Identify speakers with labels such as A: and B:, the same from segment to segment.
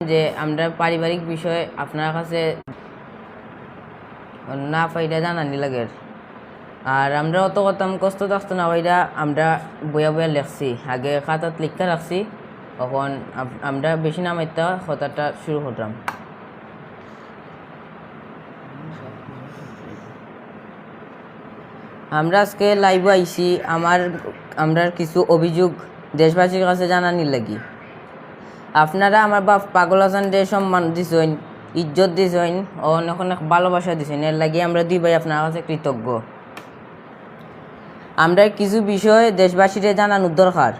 A: যে আমরা পারিবারিক বিষয় আপনার কাছে না পাইটা জানানি লাগে। আর আমরা অত কথা কষ্ট থাকতো না পাইরা আমরা বইয়া বইয়া লেখছি, আগে খাতাত লিখতে রাখছি তখন আমরা বেশি নামাইতে কথাটা শুরু করতাম। আমরা আজকে লাইভ আইছি, আমার, আমরা কিছু অভিযোগ দেশবাসীর কাছে জানানি লাগি। আপনারা আমার বাপ পাগল হাসান সম্মান দিছেন, ইজ্জত দিছেন ও অনেক অনেক ভালোবাসা দিছেন, এর লাগি আমরা দুই ভাই আপনার কাছে কৃতজ্ঞ। আমরা কিছু বিষয় দেশবাসীরে জানানোর দরকার।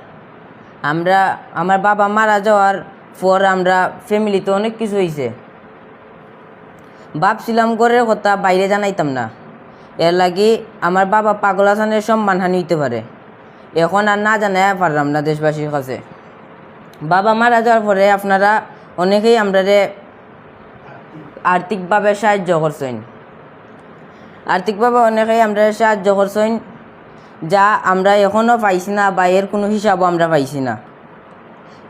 A: আমরা, আমার বাবা মারা যাওয়ার পর আমরা ফ্যামিলিতে অনেক কিছু হয়েছে ভাবছিলাম ঘরের কথা বাইরে জানাইতাম না। এর লাগি আমার বাবা পাগল হাসানের সম্মানহানি হইতে পারে। এখন আর না জানাই পারলাম না দেশবাসীর কাছে। বাবা মারা যাওয়ার পরে আপনারা অনেকেই আমরারে আর্থিকভাবে সাহায্য করছেন। আর্থিকভাবে অনেকেই আমরা সাহায্য করছেন, যা আমরা এখনও পাইছি না বা এর কোনো হিসাবও আমরা পাইছি না।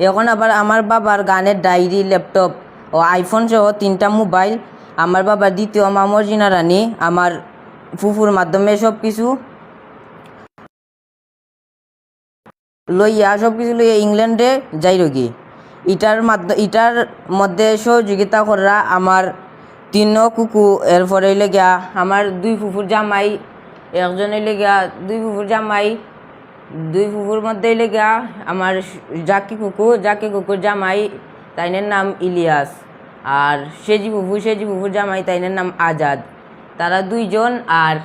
A: এখন আবার আমার বাবার গানের ডায়েরি, ল্যাপটপ ও আইফোন সহ তিনটা মোবাইল, আমার বাবার দ্বিতীয় মা মর্জিনা রানী, আমার ফুফুর মাধ্যমে সব কিছু লইয়া সব কিছু লইয়া ইংল্যান্ডে যাই রোগী ইটার মাধ্য, ইটার মধ্যে সহযোগিতা করা আমার তিন কুকু, এরপরে হইলে গিয়া আমার দুই ফুফুর জামাই একজন হইলে গিয়া দুই ফুফুর জামাই, দুই ফুফুর মধ্যে হইলে গিয়া আমার জাকি কুকু, জাকি কুকুর জামাই, তাইনের নাম ইলিয়াস। আর সেজি ফুফু, সেজি ফুফুর জামাই, তাইনের নাম আজাদ। তারা দুইজন আর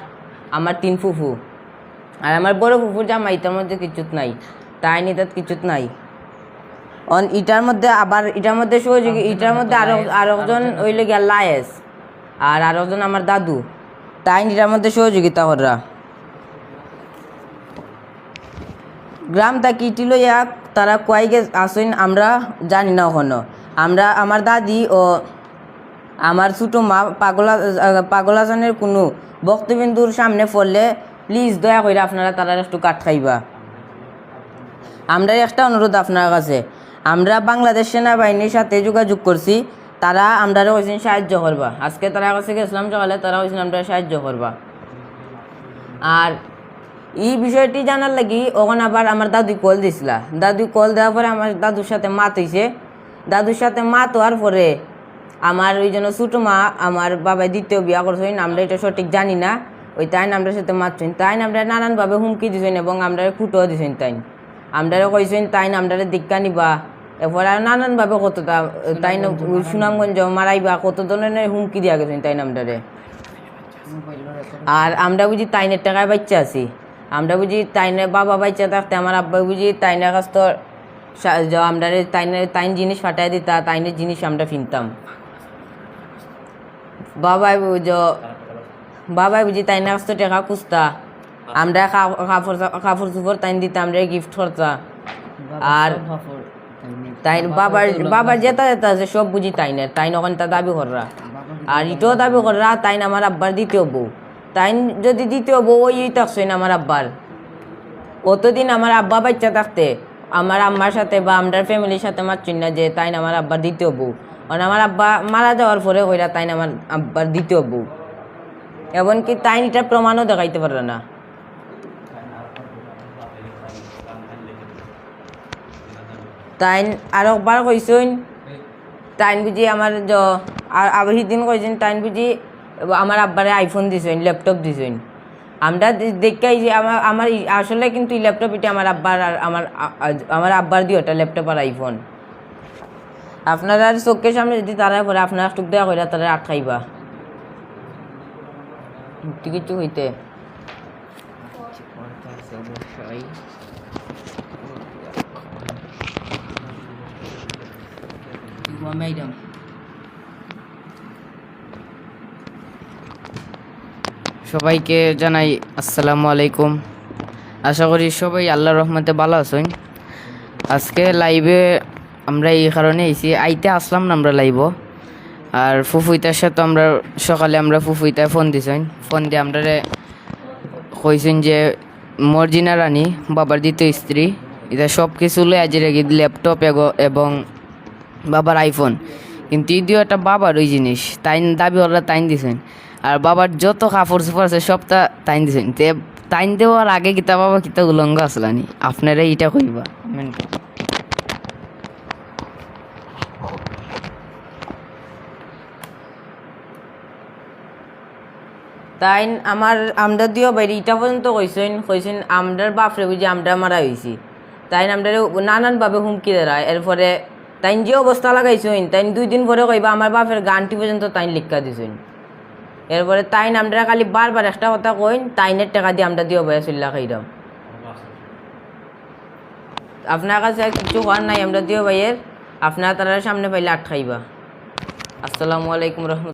A: আমার তিন ফুফু। আর আমার বড় ফুফুর জামাই তার মধ্যে কিচ্ছুত নাই। তাই নি তাত কিচ্ছুত নাই। অন ইটার মধ্যে আবার ইটার মধ্যে সহযোগী ইটার মধ্যে আরও আরও একজন হইলে গিয়া লায়েস আর আরও একজন আমার দাদু। তাই ইটার মধ্যে সহযোগিতা করা গ্রাম থাকি ইটি লইয়া তারা কয় গে আসেন আমরা জানি না ওখানো আমরা আমার দাদি ও আমার ছোটো মা পাগলা পাগল হাসানের কোনো বক্তবিন্দুর সামনে পড়লে প্লিজ দয়া করে আপনারা তারা একটু কাট খাইবা। আমরা একটা অনুরোধ আপনার কাছে। আমরা বাংলাদেশ সেনাবাহিনীর সাথে যোগাযোগ করছি, তারা আমরা কইছেন সাহায্য করবা। আজকে তারা কাছে গেছিলাম সকালে, তারা কইছেন আমরা সাহায্য করবা। আর এই বিষয়টি জানার লাগি ওখানে আবার আমার দাদু কল দিছিলা। দাদু কল দেওয়ার পরে আমার দাদুর সাথে মাত হইছে। দাদুর সাথে মাত হওয়ার পরে আমার ওই জন্য ছোটো মা, আমার বাবা দ্বিতীয় বিয়া করছেন আমরা এটা সঠিক জানি না। ওই তাই আমরা সাথে মাতছেন তাই আমরা নানানভাবে হুমকি দিছেন এবং আমরা ফুটও দিছেন তাই। আমরা কইছেন তাই আমরা দীক্ষা নিবা। এরপর আর নানানভাবে কতটা তাই না সুনামগঞ্জ মারাইবা কত ধরনের হুমকি দিয়া গেছেন তাই আমরারে আর আমরা বুঝি তাইনের টাকায় বাচ্চা আছি। আমরা বুঝি তাইনের বাবা বাচ্চা থাকতে আমার আব্বা বুঝি তাইনের কাছ তো আমরা তাইনের তাইন জিনিস ফাটাই দিতা তাইনের জিনিস আমরা কিনতাম বাবাই বুঝ বাবাই বুঝি তাইনের কাছ তো টাকা খুঁজতা। আমরা কাপড় চুপড় তাইন দিতাম রে গিফট করতা আর তাই বাবার বাবার যেটা যেটা আছে সব বুঝি তাই না তাই ওখানে তা দাবি কররা। আর ইটাও দাবি কররা তাইন আমার আব্বার দ্বিতীয় বউ। তাইন যদি দ্বিতীয় বউ ওই থাকছেন আমার আব্বার। অতদিন আমার আব্বা বাচ্চা থাকতে আমার আম্মার সাথে বা আমরা ফ্যামিলির সাথে মারছেন না যে তাইন আমার আব্বার দ্বিতীয় বউ। কারণ আমার আব্বা মারা যাওয়ার পরে কইরা তাইন আমার আব্বার দ্বিতীয় বউ। এমনকি তাই এটা প্রমাণও দেখাইতে পারে না। তাইন আর একবার কইসইন। তাইন বুঝি আমার আবার সিদিন কইছেন তাইন বুঝি আমার আব্বারে আইফোন দিছেন ল্যাপটপ দিছেন আমরা দেখাই যে আমার আমার আসলে কিন্তু এই ল্যাপটপ এটা আমার আব্বার আর আমার আমার আব্বার দিয়ে ওটা ল্যাপটপ আর আইফোন। আপনারা চোখের সামনে যদি তারা পরে আপনারা টুক দেওয়া করে তারা আটকাইবা। কিছু কিছু হইতে ম্যাডাম
B: সবাইকে জানাই আসসালামু আলাইকুম। আশা করি সবাই আল্লাহ রহমতে ভালো আছেন। আজকে লাইভে আমরা এই কারণে আইছি। আইতে আসলাম না আমরা লাইভ আর ফুফুইতার সাথে আমরা সকালে আমরা ফুফুইতায় ফোন দিছেন। ফোন দিয়ে আমরা কইছেন যে, মর্জিনা রানী, বাবার দ্বিতীয় স্ত্রী, এটা সব কিছু লয়ে আজ রেগে ল্যাপটপ এবং বাবার আইফোন কিন্তু ইদিও একটা বাবার ওই জিনিস তাই দাবি ওরা তাইন দিছেন। আর বাবার যত কাপড় চোপড় আছে সব তা তাইন দিছেন। তে তাইন দেওয়ার আগে কিতা বাবা কিতা উলঙ্গ আসলানি আপনারা এইটা কইবা।
A: তাই আমার আমরা দিও বাইরে ইটা পর্যন্ত কইছেন কইছেন আমরার বাপরে বুঝি আমরা মারা হয়েছি তাই আমরা নানানভাবে হুমকি দেয়। এরপরে তাই যে অবস্থা লাগাইছেন তাই দুই দিন পরে কইবা, আমার বাপের গানটি পর্যন্ত তাই লিখা দিছেন এরপরে তাই আমরা খালি বারবার একটা কথা কইন, তাইনের টাকা দিয়ে আমরা দিও ভাইয়া চল্লা খাইরাম। আপনার কাছে কিছু হওয়ার নাই, আমরা দিও ভাইয়ের আপনার তারা সামনে পাইলে আটকাইবা। আসসালামু আলাইকুম রহমত